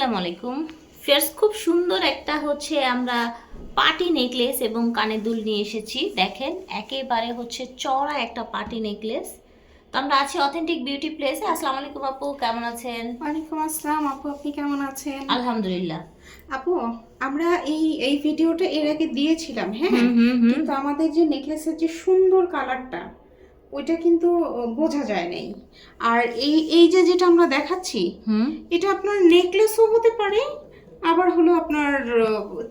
আসসালামু আলাইকুম। ফিয়ার্স খুব সুন্দর একটা হচ্ছে আমরা পার্টি নেকলেস এবং কানে দুল নিয়ে এসেছি। দেখেন একেবারে হচ্ছে চড়া একটা পার্টি নেকলেস। তো আমরা আছি অথেন্টিক বিউটি প্লেসে। আসসালামু আলাইকুম আপু কেমন আছেন? ওয়ালাইকুম আসসালাম। আপু আপনি কেমন আছেন? আলহামদুলিল্লাহ। আপু আমরা এই এই ভিডিওটা এর আগে দিয়েছিলাম হ্যাঁ? কিন্তু আমাদের যে নেকলেসের যে সুন্দর কালারটা ওইটা কিন্তু বোঝা যায় নাই। আর এই এই যে যেটা আমরা দেখাচ্ছি এটা আপনার নেকলেসও হতে পারে আবার হলো আপনার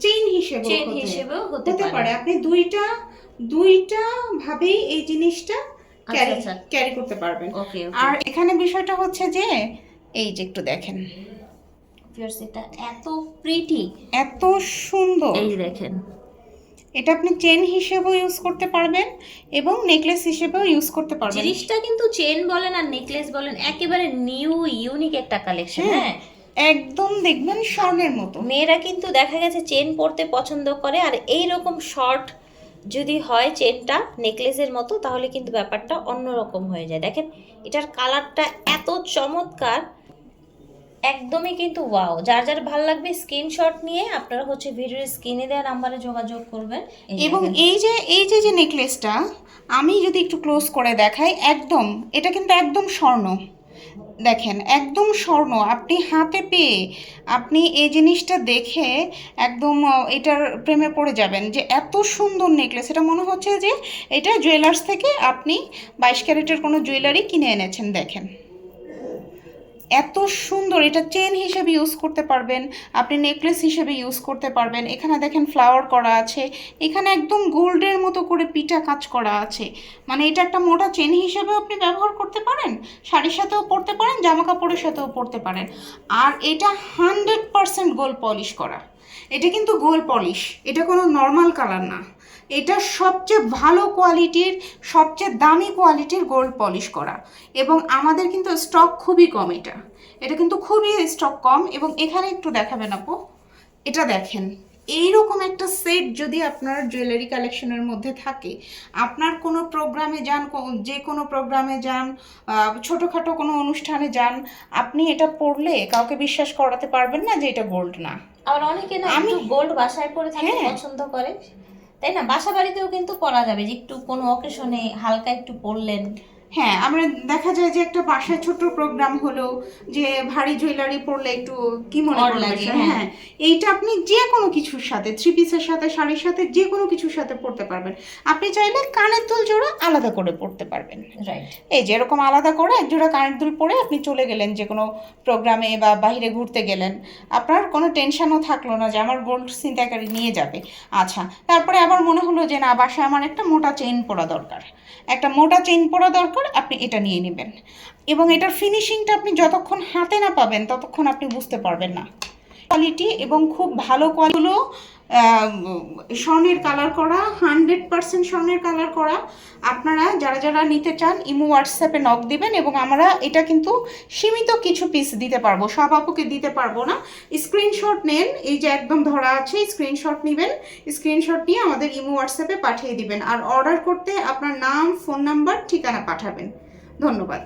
চেইন হিসেবে চেন হিসেবেও হতে পারে। আপনি দুইটা দুইটা ভাবেই এই জিনিসটা ক্যারি আচ্ছা। ক্যারি করতে পারবেন। ওকে আর এখানে বিষয়টা হচ্ছে যে এই যে একটু দেখেন। এটা এত প্রিটি এত সুন্দর। এই দেখেন। এটা আপনি চেন হিসেবেও ইউজ করতে পারবেন এবং নেকলেস হিসেবেও ইউজ করতে পারবেন। জিনিসটা কিন্তু চেন বলেন আর নেকলেস বলেন একেবারে নিউ ইউনিক একটা কালেকশন হ্যাঁ। হ্যাঁ? একদম দেখবেন স্বর্ণের মতো। মেয়েরা কিন্তু দেখা গেছে চেন পরতে পছন্দ করে আর এই রকম শর্ট যদি হয় চেনটা নেকলেসের মতো তাহলে কিন্তু ব্যাপারটা অন্যরকম হয়ে যায়। দেখেন এটার কালারটা এত চমৎকার। একদমই কিন্তু ওয়াও যার যার ভালো লাগবে স্ক্রিনশট নিয়ে আপনারা হচ্ছে ভিডিওর স্ক্রিনে দেওয়া নাম্বারে যোগাযোগ করবেন। এবং এই যে এই যে যে নেকলেসটা আমি যদি একটু ক্লোজ করে দেখাই, একদম, এটা কিন্তু একদম স্বর্ণ। দেখেন, একদম স্বর্ণ। আপনি হাতে পেয়ে আপনি এই জিনিসটা দেখে একদম এটার প্রেমে পড়ে যাবেন যে এত সুন্দর নেকলেস এটা মনে হচ্ছে যে এটা জুয়েলার্স থেকে আপনি বাইশ ক্যারেটের কোনো জুয়েলারি কিনে এনেছেন, দেখেন। এত সুন্দর, এটা চেন হিসেবে ইউজ করতে পারবেন, আপনি নেকলেস হিসেবে ইউজ করতে পারবেন, এখানে দেখেন ফ্লাওয়ার করা আছে, এখানে একদম গোল্ডের মতো করে পিঠা কাজ করা আছে মানে এটা একটা মোটা চেন হিসেবেও আপনি ব্যবহার করতে পারেন, শাড়ির সাথেও পরতে পারেন, জামা কাপড়ের সাথেও পরতে পারেন, আর এটা হান্ড্রেড পারসেন্ট গোল্ড পলিশ করা। এটা কিন্তু গোল্ড পলিশ, এটা কোনো নর্মাল কালার না। এটা সবচেয়ে ভালো কোয়ালিটির, সবচেয়ে দামি কোয়ালিটির গোল্ড পলিশ করা। এবং আমাদের কিন্তু স্টক খুবই কম এটা। এটা কিন্তু খুবই স্টক কম এবং এখানে একটু দেখাবেন আপু। এটা দেখেন, এইরকম একটা সেট যদি আপনার জুয়েলারি কালেকশনের মধ্যে থাকে, আপনার কোনো প্রোগ্রামে যান যে কোনো প্রোগ্রামে যান ছোটোখাটো কোনো অনুষ্ঠানে যান, আপনি এটা পড়লে কাউকে বিশ্বাস করাতে পারবেন না যে এটা গোল্ড না। আবার অনেকে না আমি- গোল্ড বাসায় পরে থাকতে হ্যাঁ। পছন্দ করে তাই না বাসা বাড়িতেও কিন্তু পরা যাবে যে একটু কোনো অকেশনে হালকা একটু পরলেন হ্যাঁ আমরা দেখা যায় যে একটা বাসায় ছোট প্রোগ্রাম হলো যে ভারী জুয়েলারি পরলে একটু কি মনে লাগে, হ্যাঁ। হ্যাঁ এইটা আপনি যে কোনো কিছুর সাথে থ্রি পিসের সাথে শাড়ির সাথে যে কোনো কিছুর সাথে পরতে পারবেন। আপনি চাইলে কানের দুল জোড়া আলাদা করে পরতে পারবেন। রাইট এই যে এরকম আলাদা করে এক জোড়া কানের দুল পরে আপনি চলে গেলেন যে কোনো প্রোগ্রামে বা বাইরে ঘুরতে গেলেন আপনার কোনো টেনশনও থাকল না যে আমার গোল্ড ছিনতাইকারী নিয়ে যাবে। আচ্ছা তারপরে আবার মনে হলো যে না বাসায় আমার একটা মোটা চেইন পরা দরকার। একটা মোটা চেন পরা দরকার, আপনি এটা নিয়ে নেবেন। এবং এটার ফিনিশিংটা আপনি যতক্ষণ হাতে না পাবেন, ততক্ষণ আপনি বুঝতে পারবেন না। কোয়ালিটি এবং খুব ভালো কোয়ালিটিগুলো স্বর্ণের কালার করা হান্ড্রেড পার্সেন্ট স্বর্ণের কালার করা। আপনারা যারা যারা নিতে চান, ইমো হোয়াটসঅ্যাপে নক দিবেন এবং আমরা এটা কিন্তু সীমিত কিছু পিস দিতে পারব, সব আপুকে দিতে পারব না। স্ক্রিনশট নেন, এই যে একদম ধরা আছে স্ক্রিনশট নেবেন স্ক্রিনশট নিয়ে আমাদের ইমো হোয়াটসঅ্যাপে পাঠিয়ে দিবেন। আর অর্ডার করতে আপনার নাম ফোন নাম্বার ঠিকানা পাঠাবেন। ধন্যবাদ।